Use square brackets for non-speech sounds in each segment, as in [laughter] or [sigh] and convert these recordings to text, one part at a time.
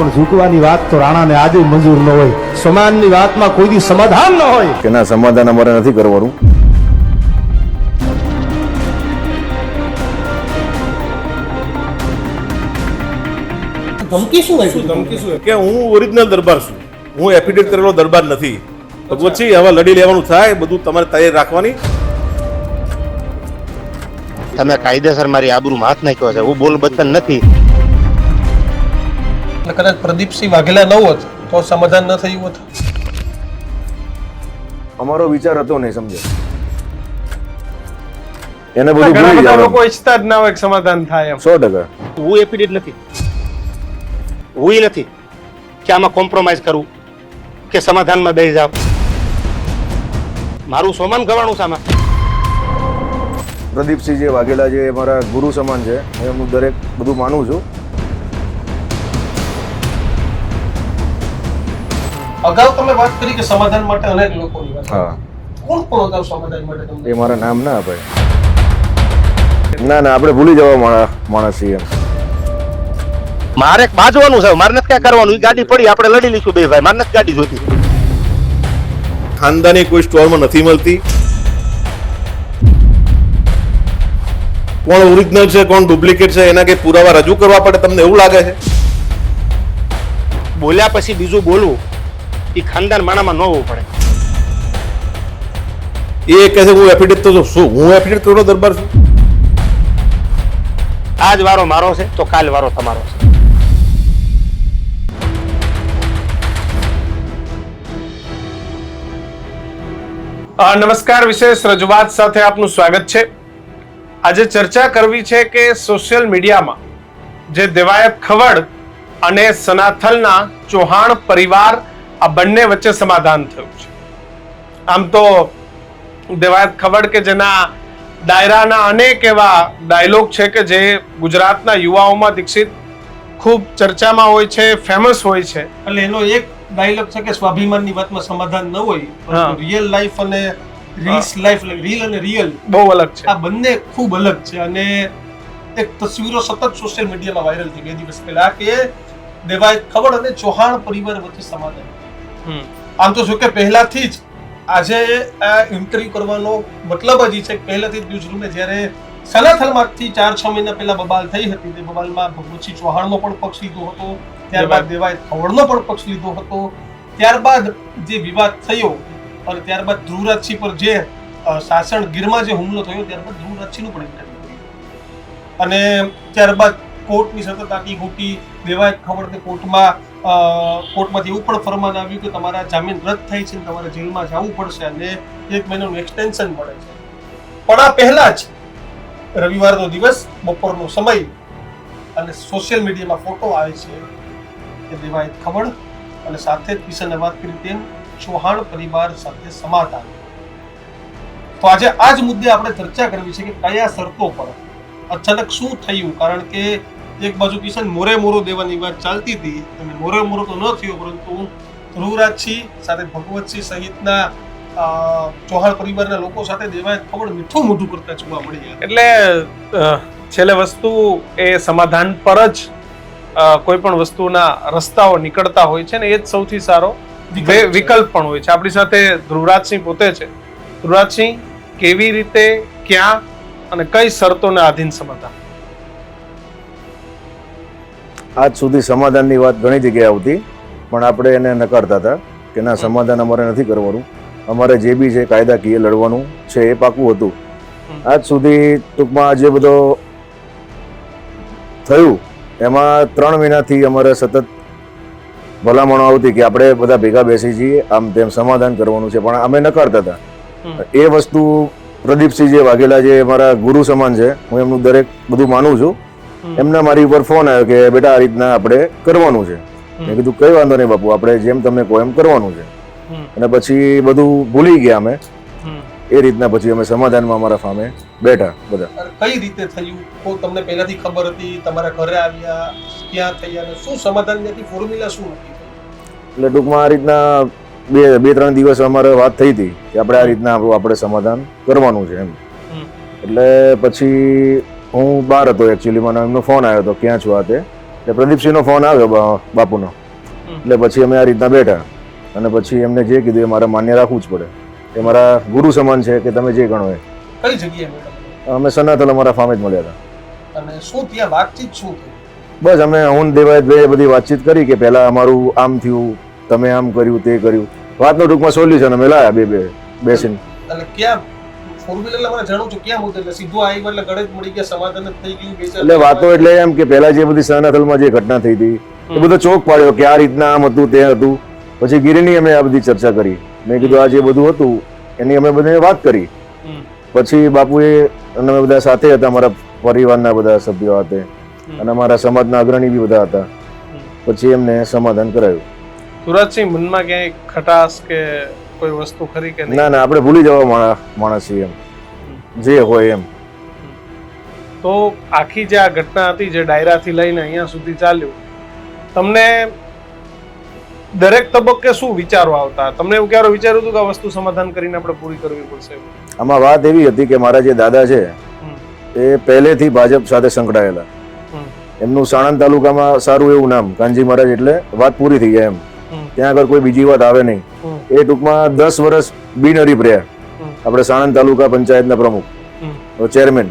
પણ ઝૂકવાની વાત તો રાણાને આજે મંજૂર ન હોય. સમાનની વાતમાં કોઈ સમાધાન ન હોય. કે ના સમાધાન અમારે નથી કરવાનું. ધમકી શું હોય? ધમકી શું? કે હું ઓરિજિનલ દરબાર છું. હું એફિડેટ કરેલો દરબાર નથી. પછી હવે લડી લેવાનું થાય બધું તમારે તૈયાર રાખવાની. તમે કાયદેસર મારી આબરૂમાં હાથ નાખ્યો છે. હું બોલ બચન નથી. એટલે કદાચ પ્રદીપસિંહ વાઘેલા ન હોત તો સમાધાન ન થયું હોત. અમારો વિચાર હતો નહીં સમજે એને બધું ઘણા બધા લોકો ઈચ્છતા જ ના હોય કે સમાધાન થાય એમ. સો ટકા. હું એફિડેટ નથી. હું નથી કે આમાં કોમ્પ્રોમાઇઝ કરું કે સમાધાનમાં બેસી જાવ મારું સોમાન ગવાણું છે આમાં પ્રદીપસિંહ જે વાઘેલા જે અમારા ગુરુ સમાન છે. હું દરેક બધું માનું છું. અગાઉ તમે વાત કરી કે સમાધાન માટે અનેક લોકોની વાત. હા. કોણ કોણ અગાઉ સમાધાન માટે તમને? એ મારા નામ ના અપાય ના ના આપણે ભૂલી જવા માણસ માણસ છીએ એમ. મારે બાજવાનું છે મારે નથી ક્યાં કરવાનું એ ગાડી પડી આપણે લડી લઈશું બે ભાઈ મારે નથી ગાડી જોતી ખાનદાની કોઈ સ્ટોરમાં નથી મળતી. કોણ ઓરિજિનલ છે કોણ ડુપ્લિકેટ છે એના કે પુરાવા રજૂ કરવા પડે તમને એવું લાગે છે? બોલ્યા પછી બીજું બોલવું એ ખાનદાન માણામાં ન હોવું પડે. એ કહે છે હું એફિડેવિટ તો શું હું એફિડેવિટ કરો દરબાર છું? આજ વારો મારો છે તો કાલ વારો તમારો છે. નમસ્કાર વિશેષ રજૂઆત સાથે આપનું સ્વાગત છે. આજે ચર્ચા કરવી છે કે સોશિયલ મીડિયામાં જે દેવાયત ખવડ અને સનાથલના ચૌહાણ પરિવાર આ બંને વચ્ચે સમાધાન થયું છે. આમ તો દેવાયત ખવડ કે જેના ડાયરાના અનેક એવા ડાયલોગ છે કે જે ગુજરાતના યુવાઓમાં દીક્ષિત ખૂબ ચર્ચામાં હોય છે ફેમસ હોય છે. એટલે એનો એક ડાયલોગ છે કે સ્વાભિમાનની વાતમાં સમાધાન ન હોય. રિયલ લાઈફ અને રીલ્સ લાઈફ રીલ અને રિયલ બહુ અલગ છે. આ બંને ખૂબ અલગ છે. અને એક તસવીરો સતત સોશિયલ મીડિયામાં વાયરલ થઈ બે દિવસ પહેલા કે દેવાય ખબર અને ચૌહાણ પરિવાર વચ્ચે સમાધાન. આમ તો જો કે પહેલાથી જ આજે આ ઇન્ટરવ્યુ કરવાનો મતલબ જ એ છે કે પહેલાથી જ ન્યૂઝરૂમે જ્યારે સનાથલમાંથી ચાર છ મહિના પહેલા બબાલ થઈ હતી તે બબાલમાં ભગવતસિંહ ચૌહાણનો પણ પક્ષ લીધો હતો ત્યારબાદ દેવાય ખવડનો પણ પક્ષ લીધો હતો ત્યારબાદ જે વિવાદ થયો અને ત્યારબાદ ધ્રુવરાજસિંહ પર જે શાસણ સાસણ ગીરમાં જે હુમલો થયો ત્યારબાદ ધ્રુવરાજસિંહનું પણ ઇન્ટરવ્યુ અને ત્યારબાદ કોર્ટની સતત આટી ઘૂંટી દેવાય ખબર કોર્ટમાં કોર્ટમાંથી એવું પણ ફરમાન આવ્યું કે તમારા જામીન રદ થાય છે તમારે જેલમાં જવું પડશે અને એક મહિનાનું એક્સટેન્શન મળે છે. પણ આ પહેલા જ રવિવારનો દિવસ, બપોરનો સમય અને સોશિયલ મીડિયામાં ફોટો આવે છે કે દેવાય ખબર અને સાથે જ કિશને વાત કરી તેમ ચૌહાણ પરિવાર સાથે સમાધાન. તો આજે આ જ મુદ્દે આપણે ચર્ચા કરવી છે કે કયા શરતો પર અચાનક શું થયું? કારણ કે એક બાજુ કિશન મોરે મોરો દેવાની વાત ચાલતી હતી અને મોરે મોરો તો ન થયો પરંતુ ધ્રુવરાજસિંહ સાથે ભગવતસિંહ સહિતના ચૌહાણ પરિવારના લોકો સાથે દેવાય ખબર મીઠું મોઢું કરતા જોવા મળી ગયા એટલે છેલ્લે વસ્તુ એ સમાધાન પર જ કોઈ પણ વસ્તુના રસ્તાઓ નીકળતા હોય છે ને એ જ સૌથી સારો વિકલ્પ વિકલ્પ પણ હોય છે. આપણી સાથે ધ્રુવરાજસિંહ પોતે છે. ધ્રુવરાજસિંહ કેવી રીતે ક્યાં અને કઈ શરતોને આધીન સમાધાન? આજ સુધી સમાધાનની વાત ઘણી જગ્યાએ આવતી પણ આપણે એને નકારતા હતા કે ના સમાધાન અમારે નથી કરવાનું. અમારે જે બી છે કાયદાકીય લડવાનું છે એ પાકું હતું. આજ સુધી ટૂંકમાં જે બધો થયું એમાં ત્રણ મહિનાથી અમારે સતત ભલામણો આવતી કે આપણે બધા ભેગા બેસી જઈએ આમ તેમ સમાધાન કરવાનું છે પણ અમે નકારતા હતા. એ વસ્તુ પ્રદીપસિંહ જે વાઘેલા જે મારા ગુરુ સમાન છે હું એમનું દરેક બધું માનું છું. એમના મારી ઉપર ફોન આવ્યો કે બેટા આ રીતના આપણે કરવાનું છે. મેં કીધું કઈ વાંધો નહીં બાપુ આપણે જેમ તમે કહો એમ કરવાનું છે. અને પછી બધું ભૂલી ગયા અમે. એ રીતના પછી અમે સમાધાનમાં અમારા ફામે બેઠા બધા. કઈ રીતે થયું? કો તમને પહેલાથી ખબર હતી તમારા ઘરે આવ્યા ક્યાં થયા અને શું સમાધાન ત્યાંથી ફોર્મ્યુલા શું હતી? એટલે ટૂંકમાં આ રીતના બે બે ત્રણ દિવસ અમારે વાત થઈ હતી કે આપણે આ રીતના આપણું આપણે સમાધાન કરવાનું છે એમ. એટલે પછી હું બહાર હતો એકચ્યુઅલી મને એમનો ફોન આવ્યો હતો ક્યાં છું આ તે? એટલે પ્રદીપસિંહનો ફોન આવ્યો બાપુનો. એટલે પછી અમે આ રીતના બેઠા. અને પછી એમને જે કીધું એ મારે માન્ય રાખવું જ પડે. એ મારા ગુરુ સમાન છે કે તમે જે ગણો એ. કઈ જગ્યાએ અમે સનાતલ અમારા ફામે જ મળ્યા હતા. અને શું ત્યાં વાતચીત શું બસ અમે હું ને દેવાયતભાઈએ બધી વાતચીત કરી કે પહેલા અમારું આમ થયું તમે આમ કર્યું તે કર્યું. વાતનો ટૂંકમાં સોલ્યુશન અમે લાયા બે બે બેસીને. એટલે ક્યાં ફોર વ્હીલર મને જાણું છું ક્યાં મુદ્દે એટલે સીધું આવી એટલે ગળે જ મળી ગયા સમાધાન જ થઈ ગયું એટલે વાતો એટલે એમ કે પહેલા જે બધી સનાતલમાં જે ઘટના થઈ હતી એ બધો ચોક પાડ્યો કે આ રીતના આમ હતું તે હતું. પછી ગિરીની અમે આ બધી ચર્ચા કરી. મેં કીધું આ જે બધું હતું એની અમે બધાએ વાત કરી. પછી બાપુએ અને અમે બધા સાથે હતા અમારા પરિવારના બધા સભ્યો સાથે. અને અમારા સમાજના અગ્રણી બી બધા હતા. પછી એમને સમાધાન કરાયું. સુરજસિંહ મનમાં ક્યાંય ખટાશ કે કોઈ વસ્તુ ખરી કે ના ના આપણે ભૂલી જવા માણસ માણસ છીએ એમ. જે હોય એમ. તો આખી જે આ ઘટના હતી જે ડાયરાથી લઈને અહીંયા સુધી ચાલ્યું તમને દરેક તબક્કે શું વિચારો આવતા? તમને એવું ક્યારે વિચાર્યું હતું કે આ વસ્તુ સમાધાન કરીને આપણે પૂરી કરવી પડશે આમાં વાત એવી હતી કે મારા જે દાદા છે. એ પહેલેથી ભાજપ સાથે સંકળાયેલા. એમનું સાણંદ તાલુકામાં સારું એવું નામ કાનજી મહારાજ એટલે વાત પૂરી થઈ જાય એમ. ત્યાં આગળ કોઈ બીજી વાત આવે નહીં. એ ટૂંકમાં દસ વર્ષ બિનહરીફ રહ્યા આપણે સાણંદ તાલુકા પંચાયતના પ્રમુખ. ચેરમેન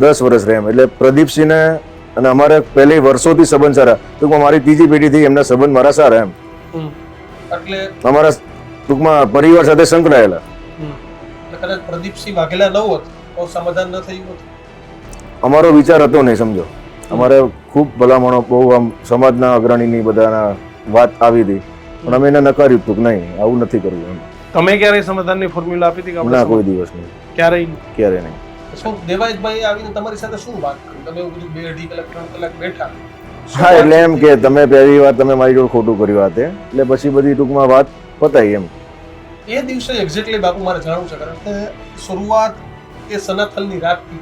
દસ વર્ષ રહ્યા એટલે પ્રદીપસિંહને અને અમારે પહેલે વર્ષોથી સંબંધ સારા. ટૂંકમાં મારી ત્રીજી પેઢીથી એમના સંબંધ મારા સારા એમ. એટલે અમારા ટૂંકમાં પરિવાર સાથે સંકળાયેલા. કદાચ પ્રદીપસિંહ વાઘેલા ન હોત તો સમાધાન ન થયું હોત. અમારો વિચાર હતો નહીં સમજો. અમારે ખૂબ ભલામણો બહુ આમ સમાજના અગ્રણીની બધાના વાત આવી હતી. પણ અમે એને નકાર્યું હતું કે નહીં આવું નથી કરવું એમ. તમે ક્યારેય સમાધાનની ફોર્મ્યુલા આપી હતી કે આપણે ના કોઈ દિવસ નહીં. ક્યારેય ક્યારે નહીં. શું દેવાયતભાઈ આવીને તમારી સાથે શું વાત કરી? તમે એવું બધું બે અઢી કલાક ત્રણ કલાક બેઠા. હા એટલે એમ કે તમે પહેલી વાર તમે મારી જોડે ખોટું કર્યું આ એટલે પછી બધી ટૂંકમાં વાત પતાઈ એમ. એ દિવસે એક્ઝેક્ટલી બાપુ મારે જાણવું છે કારણ કે શરૂઆત એ સનાથલની રાતથી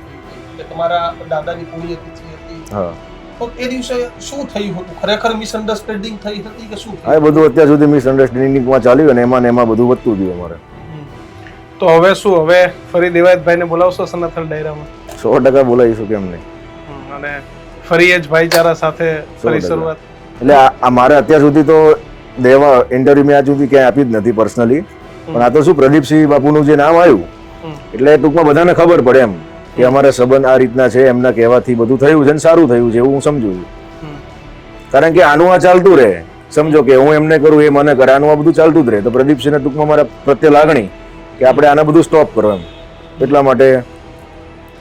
થઈ તમારા દાદાની પુણ્યતિથિ હતી. હા. તો એ દિવસે શું થયું હતું? ખરેખર મિસઅન્ડરસ્ટેન્ડિંગ થઈ હતી કે શું આ બધું અત્યાર સુધી મિસઅન્ડરસ્ટેન્ડિંગમાં ચાલ્યું અને એમાં ને એમાં બધું વધતું ગયું અમારે. તો હવે શું? હવે ફરી દેવાયતભાઈને બોલાવશો સનાથલ ડાયરામાં? સો ટકા બોલાવીશું કેમ નહીં? અને ફરી એ જ ભાઈચારા સાથે ફરી શરૂઆત. એટલે આ મારે અત્યાર સુધી તો દેવા ઇન્ટરવ્યુ મેં આજ સુધી ક્યાંય આપી જ નથી પર્સનલી પણ આ તો શું પ્રદીપસિંહ બાપુનું જે નામ આવ્યું. એટલે ટૂંકમાં બધાને ખબર પડે એમ. કે અમારા સંબંધ આ રીતના છે એમના કહેવાથી બધું થયું છે ને સારું થયું છે એવું હું સમજુ છું. કારણ કે આનું આ ચાલતું રહે. સમજો કે હું એમને કરું એ મને કરે આનું આ બધું ચાલતું જ રહે. તો પ્રદીપસિંહને ટૂંકમાં મારા પ્રત્યે લાગણી કે આપણે આને બધું સ્ટોપ કરો એમ એટલા માટે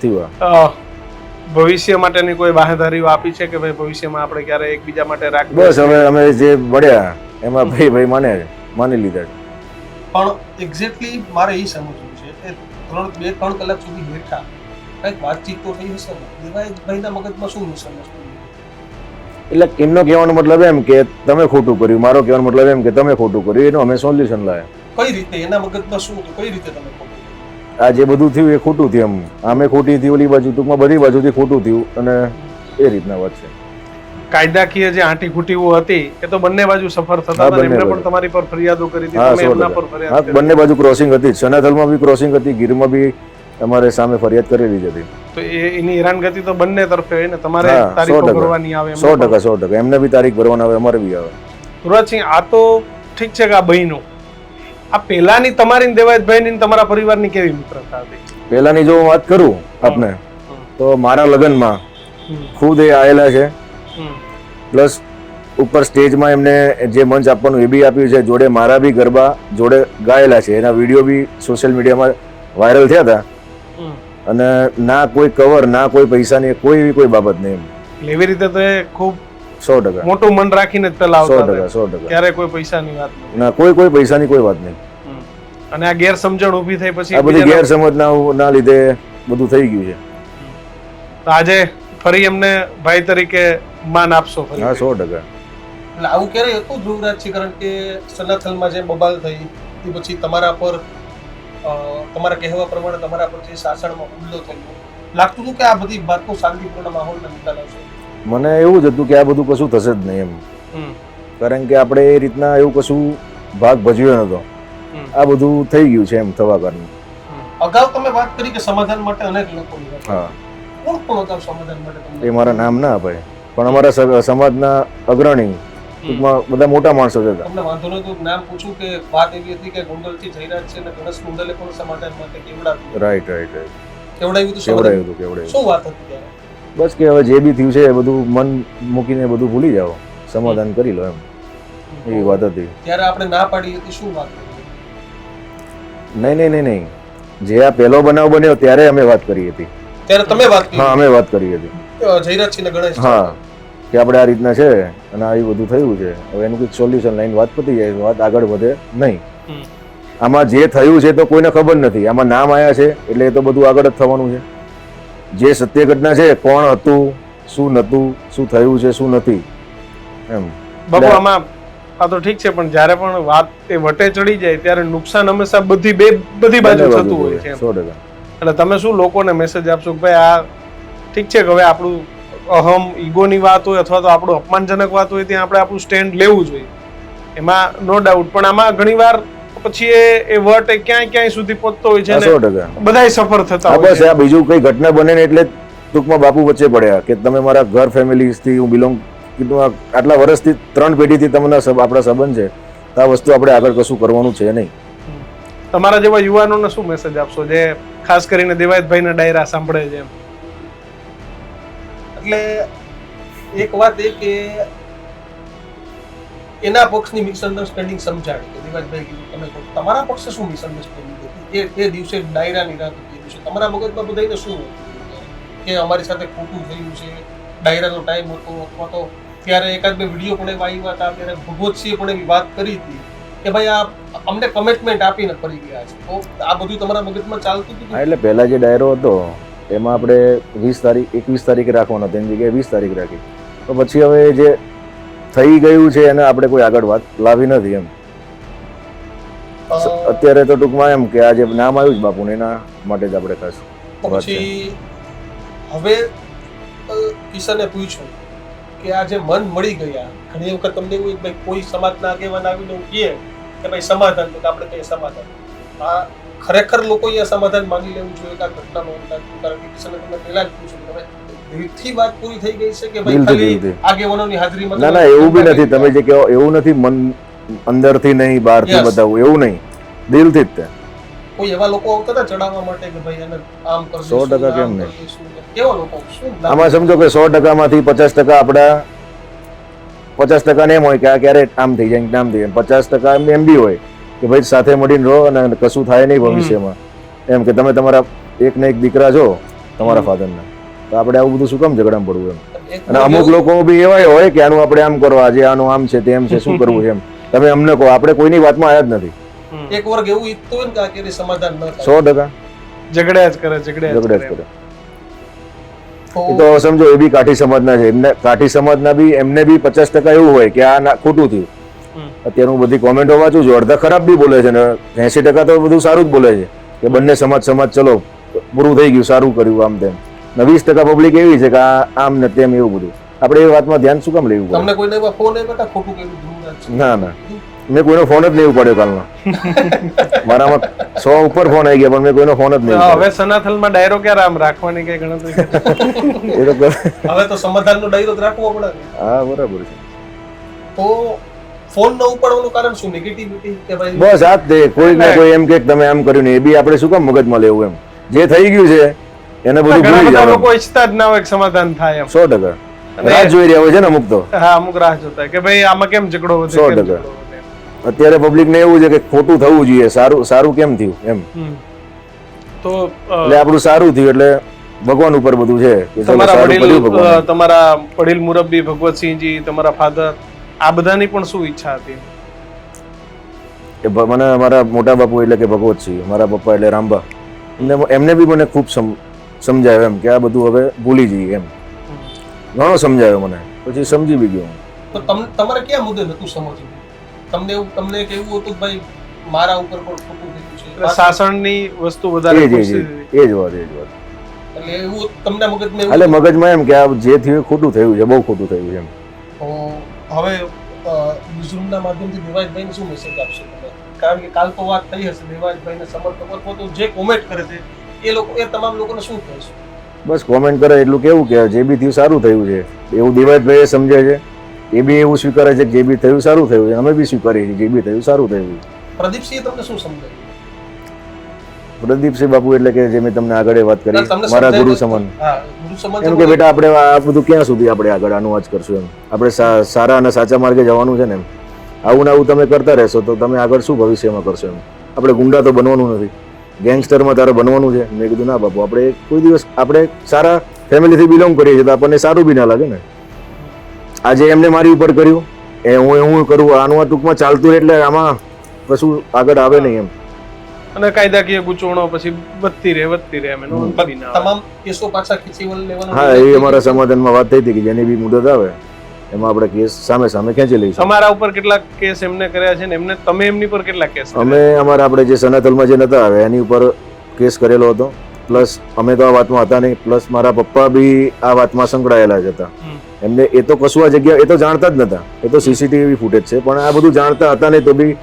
થયું ભવિષ્ય માટેની કોઈ બાહેધારીઓ આપી છે કે ભાઈ ભવિષ્યમાં આપણે ક્યારે એકબીજા માટે રાખ બસ હવે અમે જે મળ્યા એમાં ભાઈ ભાઈ માને માની લીધા છે. પણ એક્ઝેક્ટલી મારે એ સમજવું છે કે ત્રણ બે ત્રણ કલાક સુધી બેઠા. કંઈક વાતચીત તો થઈ હશે ને? દેવાયતભાઈના મગજમાં શું મિસઅન્ડરસ્ટેન્ડિંગ એટલે એમનો કહેવાનો મતલબ એમ કે તમે ખોટું કર્યું. મારો કહેવાનો મતલબ એમ કે તમે ખોટું કર્યું. એનું અમે સોલ્યુશન લાવ્યા કઈ રીતે? એના મગજમાં શું? હતું કઈ રીતે તમે આ જે બધું થયું એ ખોટું થયું એમ. આમે ખોટી હતી ઓલી બાજુ ટૂંકમાં બધી બાજુથી ખોટું થયું અને એ રીતના વાત છે. કાયદાકીય જે આંટી ખૂટીઓ હતી એ તો બંને બાજુ સફર થતા હતા બંને એમને બાજુ. પણ તમારી પર ફરિયાદો કરી હતી તમે એમના પર ફરિયાદ હા બંને બાજુ ક્રોસિંગ હતી. સનાથલમાં બી ક્રોસિંગ હતી ગીરમાં બી અમારે સામે ફરિયાદ કરેલી જ હતી. તો એ એની હેરાનગતિ તો બંને તરફે હોય ને? તમારે તારીખ. ભરવાની આવે સો ટકા સો ટકા. એમને બી તારીખ ભરવાના આવે અમારે બી આવે. સુરજસિંહ આ તો ઠીક છે કે આ બહેનો. આ પેલાની તમારી ને દેવાયતભાઈની તમારા પરિવારની કેવી મિત્રતા હતી? પહેલાની જો હું વાત કરું આપને તો મારા લગ્નમાં ખુદ એ આવેલા છે પ્લસ ઉપર સ્ટેજમાં એમને જે મંચ આપવાનું એ બી આપ્યું છે. જોડે મારા બી ગરબા જોડે ગાયેલા છે. એના વીડિયો બી સોશિયલ મીડિયામાં વાયરલ થયા હતા. અને ના કોઈ કવર ના કોઈ પૈસાની કોઈ એવી કોઈ બાબત નહીં એટલે એવી રીતે તો એ ખૂબ સો ટકા. મોટું મન રાખીને જ સો ટકા સો ટકા. ક્યારે કોઈ પૈસાની વાત નહીં. ના કોઈ કોઈ પૈસાની કોઈ વાત નહીં. અને આ ગેરસમજણ ઊભી થઈ પછી આ બધી ગેરસમજ ના ના લીધે બધું થઈ ગયું છે. તો આજે ફરી એમને ભાઈ તરીકે માન આપશો ફરી. હા સો ટકા. એટલે આવું ક્યારેય હતું ધ્રુવરાજ છે કારણ કે સનાથલમાં જે બબાલ થઈ એ પછી તમારા પર તમારા કહેવા પ્રમાણે તમારા પરથી શાસનમાં હુમલો થયો. લાગતું હતું કે આ બધી વાતનો શાંતિપૂર્ણ માહોલના નિકાલ છે. મને એવું જ હતું કે આ બધું કશું થશે જ નહીં એમ. કારણ કે આપણે એ રીતના એવું કશું ભાગ ભજવ્યો નતો. આ બધું થઈ ગયું છે એમ થવા કારણે. અગાઉ તમે વાત કરી કે સમાધાન માટે અનેક લોકો હા. કોણ કોણ અગાઉ સમાધાન માટે એ મારા નામ ના અપાય. પણ અમારા સમાજના અગ્રણી ટૂંકમાં બધા મોટા માણસો હતા. તમને વાંધો નહોતો નામ પૂછું કે વાત એવી હતી કે ગુંડલથી જયરાજ છે અને ગણેશ ગુંડલે પણ સમાધાન માટે કેવડાવ્યું? રાઈટ રાઈટ રાઈટ કેવડાવ્યું હતું સમાધાન? હતું શું વાત હતી બસ કે હવે જે બી થયું છે એ બધું મન મૂકીને બધું ભૂલી જાઓ. સમાધાન કરી લો એમ. એવી વાત હતી. ત્યારે આપણે ના પાડી હતી શું વાત નહીં નહીં નહીં નહીં. જે આ પહેલો બનાવ બન્યો ત્યારે અમે વાત કરી હતી. ત્યારે તમે વાત હા અમે વાત કરી હતી. જયરાજસિંહ ને ગણેશ હા. કે આપણે આ રીતના છે અને આવી બધું થયું છે. હવે એનું કંઈક સોલ્યુશન લાઈન વાત પતી જાય વાત આગળ વધે નહીં. આમાં જે થયું છે તો કોઈને ખબર નથી. આમાં નામ આયા છે એટલે એ તો બધું આગળ જ થવાનું છે. જે સત્ય ઘટના છે કોણ હતું શું નતું શું થયું છે શું નથી. એમ. બાપુ આમાં આ તો ઠીક છે પણ જ્યારે પણ વાત એ વટે ચડી જાય ત્યારે નુકસાન હંમેશા બધી બે બધી બાજુ થતું હોય હોય, છે સો ટકા. એટલે તમે શું લોકોને મેસેજ આપશો કે ભાઈ આ ઠીક છે કે હવે આપણું અહમ ઈગોની વાત હોય અથવા તો આપણું અપમાનજનક વાત હોય ત્યાં આપણે આપણું સ્ટેન્ડ લેવું જોઈએ. એમાં નો ડાઉટ પણ આમાં ઘણીવાર પછી એ એ વટ એ ક્યાંય ક્યાંય સુધી પહોંચતો હોય છે બધાય સફર થતા હોય બસ આ બીજું કઈ ઘટના બને ને એટલે ટૂંકમાં બાપુ વચ્ચે પડ્યા કે તમે મારા ઘર ફેમિલીથી હું બિલોંગ કીધું આટલા વર્ષથી ત્રણ પેઢીથી તમને આપણા સંબંધ છે તો આ વસ્તુ આપણે આગળ કશું કરવાનું છે નહીં. તમારા જેવા યુવાનોને શું મેસેજ આપશો? જે ખાસ કરીને દેવાયતભાઈના ડાયરા સાંભળે છે એમ. એટલે એક વાત એ કે એના પક્ષની મિસઅન્ડરસ્ટેન્ડિંગ સમજાડી કે દિવાજભાઈ કીધું તમે કહો. તમારા પક્ષે શું મિસઅન્ડરસ્ટેન્ડિંગ હતી? એ એ દિવસે ડાયરાની રાત હતી દિવસે તમારા મગજમાં બધાને શું હતું? કે અમારી સાથે ખોટું થયું છે, ડાયરાનો ટાઈમ હતો, અથવા તો ત્યારે એકાદ બે વીડિયો પણ એવા આવ્યા હતા, ત્યારે ભગવતસિંહે પણ એવી વાત કરી હતી કે ભાઈ આ અમને કમિટમેન્ટ આપીને ફરી ગયા છે. તો આ બધું તમારા મગજમાં ચાલતું હતું? એટલે પહેલા જે ડાયરો હતો એમાં આપણે વીસ તારીખ એકવીસ તારીખે રાખવાનો હતો. એની જગ્યાએ વીસ તારીખ રાખી. તો પછી હવે જે થઈ ગયું છે એને આપણે કોઈ આગળ વાત લાવી નથી એમ. અત્યારે તો ટૂંકમાં એમ કે આ જે નામ આવ્યું છે બાપુને એના માટે જ આપણે ખાસ. પછી હવે કિશને પૂછ્યું કે આ જે મન મળી ગયા. ઘણી વખત તમને એવું ભાઈ કોઈ સમાજના આગેવાન આવીને કહે કે ભાઈ સમાધાન તો આપણે કહીએ સમાધાન? આ ખરેખર લોકોએ આ સમાધાન માંગી લેવું જોઈએ કે આ ઘટનાનો? કારણ કે કિશન તમને પહેલા જ પૂછ્યું તમે દિલથી વાત પૂરી થઈ ગઈ છે કે ભાઈ ખાલી આગેવાનોની હાજરીમાં ના ના એવું બી નથી. તમે જે કહો એવું નથી મન અંદરથી નહીં બહારથી. બતાવવું એવું નહીં. દિલથી જ તે. કોઈ એવા લોકો આવતા હતા ચડાવવા માટે કે ભાઈ એને આમ કરી સો ટકા કેમ નહીં? કેવા લોકો? શું આમાં સમજો કે સો ટકામાંથી પચાસ ટકા આપણા પચાસ ટકા એમ હોય કે આ ક્યારે આમ થઈ જાય આમ થઈ જાય. પચાસ ટકા એમ એમ બી હોય. કે ભાઈ સાથે મળીને રહો અને કશું થાય નહીં ભવિષ્યમાં. એમ કે તમે તમારા એક ને એક દીકરા છો તમારા ફાધરના. તો આપણે આવું બધું શું કામ ઝઘડામાં પડવું એમ? અને અમુક લોકો બી એવા હોય કે આનું આપણે આમ કરો આજે આનું આમ છે તેમ છે શું કરવું એમ. તમે અમને કહો આપણે કોઈની વાતમાં આવ્યા જ નથી. એક વર્ગ એવું ઈચ્છતો હોય ને કે સમાધાન ન થાય. સો ટકા. ઝઘડ્યા જ કરે ઝઘડ્યા ઝઘડા જ કરે. એ તો સમજો એ બી કાઠી સમાજના છે. એમને કાઠી સમાજના બી એમને બી પચાસ ટકા એવું હોય કે આ ખોટું થયું. અત્યારે હું બધી કોમેન્ટો વાંચું છું. અડધા ખરાબ બી બોલે છે ને એસી ટકા તો બધું સારું જ બોલે છે કે બંને સમાજ સમાજ ચલો પૂરું થઈ ગયું સારું કર્યું આમ તેમ. ને વીસ ટકા પબ્લિક એવી છે કે આ આમ ને તેમ એવું બધું. આપણે એ વાતમાં ધ્યાન શું કામ લેવું પડે? તમને કોઈને એવા ફોન આવ્યા ખોટું કર્યું ના ના મેં કોઈનો ફોન જ નહીં પડ્યો કાલનો. [laughs] મારામાં સો ઉપર ફોન આવી ગયા પણ મેં કોઈનો ફોન જ નહીં હવે સનાથલમાં ડાયરો ક્યારે આમ રાખવાની કઈ ગણતરી [laughs] એ તો હવે તો સમાધાનનો ડાયરો જ રાખવો પડે. હા બરાબર છે. તો ફોન ન ઉપાડવાનું કારણ શું? નેગેટિવિટી કે ભાઈ? બસ આ જ તે કોઈ ને કોઈ એમ કે તમે આમ કર્યું ને એ બી આપણે શું કામ મગજમાં લેવું એમ? જે થઈ ગયું છે એને બધું ભૂલી જવાનું. લોકો ઈચ્છતા જ ના હોય સમાધાન થાય એમ. સો ટકા. અને- રાહ જોઈ રહ્યા હોય છે ને અમુક તો. હા અમુક રાહ જોતા કે ભાઈ આમાં કેમ ઝઘડો વધે સો કેમ ટકા. ઝઘડો વધે એમ. અત્યારે પબ્લિક ને એવું છે કે ખોટું થવું જોઈએ સારું સારું કેમ થયું એમ? તો એટલે આપણું સારું થયું એટલે ભગવાન ઉપર બધું છે તમારા વડીલ તમારા વડીલ મુરબ્બી ભગવતસિંહજી તમારા ફાધર આ બધાની પણ શું ઈચ્છા હતી? કે મને મારા મોટા બાપુ એટલે કે ભગવતસિંહ મારા પપ્પા એટલે રામબા. એમને એમને બી મને ખૂબ સમ- સમજાવ્યો એમ કે આ બધું હવે ભૂલી જઈએ એમ. ઘણો સમજાવ્યો મને. પછી સમજી બી ગયો. તો તમને તમારે કયા મુદ્દે નતું સમજવું? તમને એવું તમને કેવું હતું ભાઈ મારા ઉપર પણ ખોટું છે. શાસનની વસ્તુ એ વધારે એ જ એ જ. વાત એ જ વાત. એટલે એવું તમને મગજમાં એટલે મગજમાં એમ કે આ જે થયું ખોટું થયું છે બહુ ખોટું થયું છે એમ. હવે ન્યૂઝરૂમના માધ્યમથી દેવાજભાઈને શું મેસેજ આપશો તમે? કારણ કે કાલ તો વાત થઈ હશે દેવાજભાઈને સમર્થકો અથવા તો જે કોમેન્ટ કરે છે એ લોકો એ તમામ લોકોને શું કહેશો? બસ કોમેન્ટ કરે એટલું કેવું કે જે બી થયું સારું થયું છે. એવું દિવાયતભાઈ સમજે છે. એ બી એવું સ્વીકારે છે કે જે બી થયું સારું થયું છે. અમે બી સ્વીકારીએ છીએ જે બી થયું સારું થયું પ્રદીપસિંહ તમને શું સમજાવ્યું? પ્રદીપસિંહ બાપુ એટલે કે જે મેં તમને આગળ વાત કરી મારા ગુરુ? સમાન. એમ કે બેટા આપણે આ બધું ક્યાં સુધી આપણે આગળ આનું વાત કરશું એમ. આપણે સારા અને સાચા માર્ગે જવાનું છે ને એમ. આવું ને આવું તમે કરતા રહેશો તો તમે આગળ શું ભવિષ્યમાં કરશો એમ. આપણે ગુંડા તો બનવાનું નથી. ગેંગસ્ટરમાં તારે બનવાનું છે. મેં કીધું ના બાપુ આપણે કોઈ દિવસ આપણે સારા ફેમિલીથી બિલોંગ કરીએ છીએ તો આપણને સારું બી ના લાગે ને. આજે એમને મારી ઉપર કર્યું. એ હું હું કરું. આનું આ ટૂંકમાં ચાલતું એટલે આમાં કશું આગળ આવે નહીં એમ. અને કાયદાકીય ગૂંચવણો પછી વધતી રહે વધતી રહે એમ એનો અંત બી ના આવે. તમામ કેસો પાછા ખેંચી લેવાના હા એ અમારા સમાધાનમાં વાત થઈ હતી કે જેની બી મુદત આવે એમાં આપણે કેસ સામે સામે ખેંચી લઈશું. તમારા ઉપર કેટલાક કેસ એમને કર્યા છે ને એમને તમે એમની પર કેટલા કેસ અમે અમારા આપણે જે સનાતલમાં જે નતા આવ્યા એની ઉપર કેસ કરેલો હતો. પ્લસ અમે તો આ વાતમાં હતા નહીં પ્લસ મારા પપ્પા બી આ વાતમાં સંકળાયેલા જ હતા. હમ. એમને એ તો કશું આ જગ્યા એ તો જાણતા જ નતા. એ તો સીસીટીવી ફૂટેજ છે પણ આ બધું જાણતા હતા ને તો બી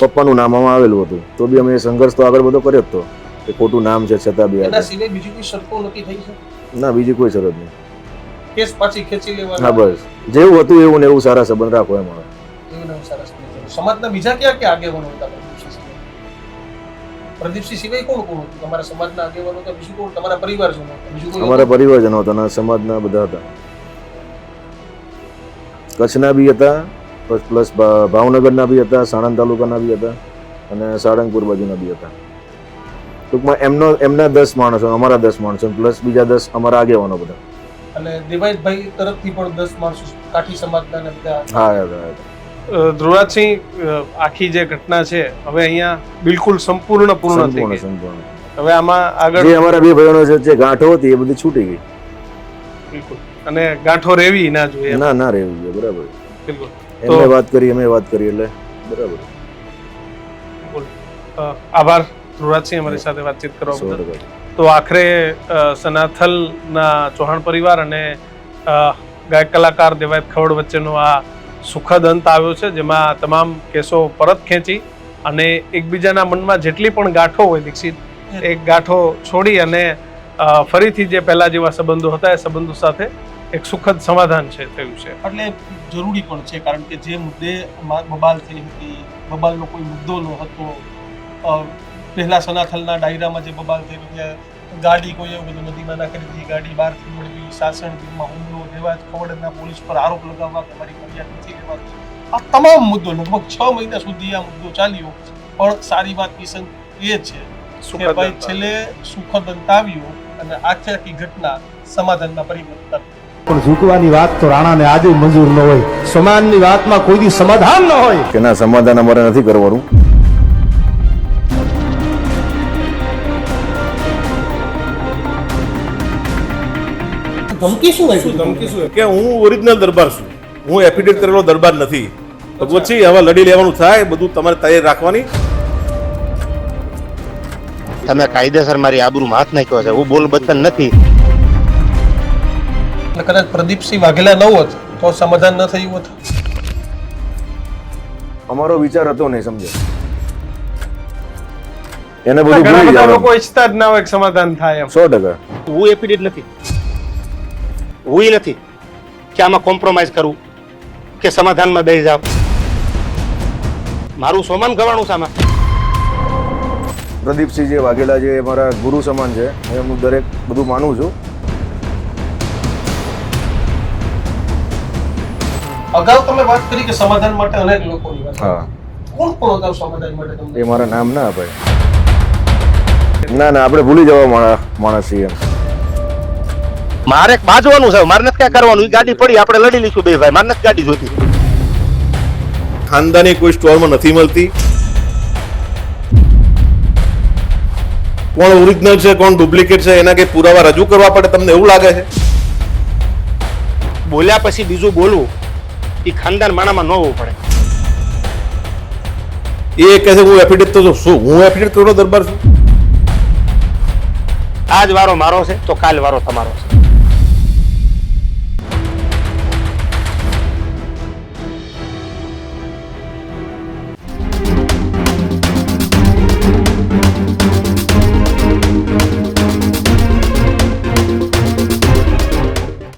પપ્પાનું નામ આમાં આવેલું હતું. તો બી અમે સંઘર્ષ તો આગળ બધો કર્યો જ તો. કે ખોટું નામ છે છતાં બી એના આગળ. સિવાય બીજી કોઈ શરતો નક્કી થઈ છે? ના બીજી કોઈ શરત નહીં. કેસ પાછી ખેંચી હા બસ. જેવું હતું એવું ને એવું સારા સંબંધ રાખો એમ. સમાજના બીજા ક્યાં ક્યાં આગેવાનો હતા પ્રદીપસિંહ સિવાય? કોણ કોણ હતું? તમારા સમાજના આગેવાનો હતા? બીજું કોણ? તમારા પરિવારજનો હતા? બીજું અમારા પરિવારજનો હતા સમાજના બધા હતા. કચ્છના બી હતા પ્લસ ભાવનગરના બી હતા સાણંદ તાલુકાના બી હતા અને સાળંગપુર બાજુના બી હતા. ટૂંકમાં એમનો એમના દસ માણસો અમારા દસ માણસો પ્લસ બીજા દસ અમારા આગેવાનો બધા. અને દેવાયતભાઈ તરફથી પણ દસ માણસો કાઠી સમાજના ને બધા. હા. ધ્રુવરાજસિંહ આખી જે ઘટના છે હવે અહીંયા બિલકુલ સંપૂર્ણ પૂર્ણ થઈ સંપૂર્ણ ગઈ. સંપૂર્ણ. હવે આમાં આગળ જે અમારા બે ભાઈઓનો જે ગાંઠો હતી એ બધી છૂટી ગઈ. બિલકુલ. અને ગાંઠો રેવી ના જોઈએ ના ના રહેવું જોઈએ બરાબર. બિલકુલ. એમને વાત કરી અમે વાત કરી એટલે બરાબર. આભાર ધ્રુવરાજસિંહ અમારી સાથે વાતચીત કરવા બદલ. તો આખરે સનાથલના ચૌહાણ પરિવાર અને ગાયક કલાકાર દેવાયત ખવડ વચ્ચેનો આ સુખદ અંત આવ્યો છે જેમાં તમામ કેસો પરત ખેંચી અને એકબીજાના મનમાં જેટલી પણ ગાંઠો હોય દીક્ષિત એ ગાંઠો છોડી અને ફરીથી જે પહેલા જેવા સંબંધો હતા એ સંબંધો સાથે એક સુખદ સમાધાન છે થયું છે. એટલે જરૂરી પણ છે કારણ કે જે મુદ્દે બબાલ થઈ હતી બબાલનો કોઈ મુદ્દો ન હતો પહેલા સનાથલના ડાયરામાં જે બબાલ થઈ કે ગાડી કોઈ એવું બધું નદીમાં ના કરી દીધી ગાડી બહારથી મળવી સાસણગીરમાં હુમલો દેવાજ ખવડના પોલીસ પર આરોપ લગાવવા કે મારી ફરિયાદ નથી લેવાતી આ તમામ મુદ્દો લગભગ છ મહિના સુધી આ મુદ્દો ચાલ્યો. પણ સારી વાત કિશન એ છે કે ભાઈ છેલ્લે સુખદ અંત આવ્યો અને આખી આખી ઘટના સમાધાનમાં પરિવર્તન પણ ઝૂકવાની વાત તો રાણાને આજે મંજૂર ન હોય. સમાનની વાતમાં કોઈ દી સમાધાન ન હોય. કે ના સમાધાન અમારે નથી કરવાનું? ધમકી શું હોય? ધમકી શું કે હું ઓરિજિનલ દરબાર છું. હું એફિડેટ કરેલો દરબાર નથી. તો પછી હવે લડી લેવાનું થાય બધું તમારે તૈયાર રાખવાની. તમે કાયદેસર મારી આબરૂમાં હાથ નાખ્યો છે. હું બોલ બચન નથી. એટલે કદાચ પ્રદીપસિંહ વાઘેલા ન હોત તો સમાધાન ન થયું હોત. અમારો વિચાર હતો નહીં સમજો. એને બધું ઘણા ભૂલી બધા જવાનું લોકો ઈચ્છતા જ ના હોય કે સમાધાન થાય એમ. સો ટકા. હું એફિડેટ નથી. હું નથી કે આમાં કોમ્પ્રોમાઇઝ કરું કે સમાધાનમાં બેસી જાવ મારું સોમાન ગવાણું સામા પ્રદીપસિંહ જે વાઘેલા જે મારા ગુરુ સમાન છે એ હું દરેક બધું માનું છું. અગાઉ તમે વાત કરી કે સમાધાન માટે અનેક લોકોની વાત. હા. કોણ કોણ અગાઉ સમાધાન માટે તમને એ મારા નામ ના ભાઈ. ના ના આપણે ભૂલી જવા માણસ માણસ છીએ એમ. મારે બાજવાનું છે મારે નથી ક્યાં કરવાનું એ ગાડી પડી આપણે લડી લઈશું બે ભાઈ મારે નથી ગાડી જોતી ખાનદાની કોઈ સ્ટોરમાં નથી મળતી. કોણ ઓરિજિનલ છે કોણ ડુપ્લિકેટ છે એના કઈ પુરાવા રજૂ કરવા પડે તમને એવું લાગે છે? બોલ્યા પછી બીજું બોલવું એ ખાનદાન માણામાં ન હોવું પડે. એ કહે છે હું એફિડેવિટ તો શું હું એફિડેવિટ કરો દરબાર છું? આજ વારો મારો છે તો કાલ વારો તમારો છે.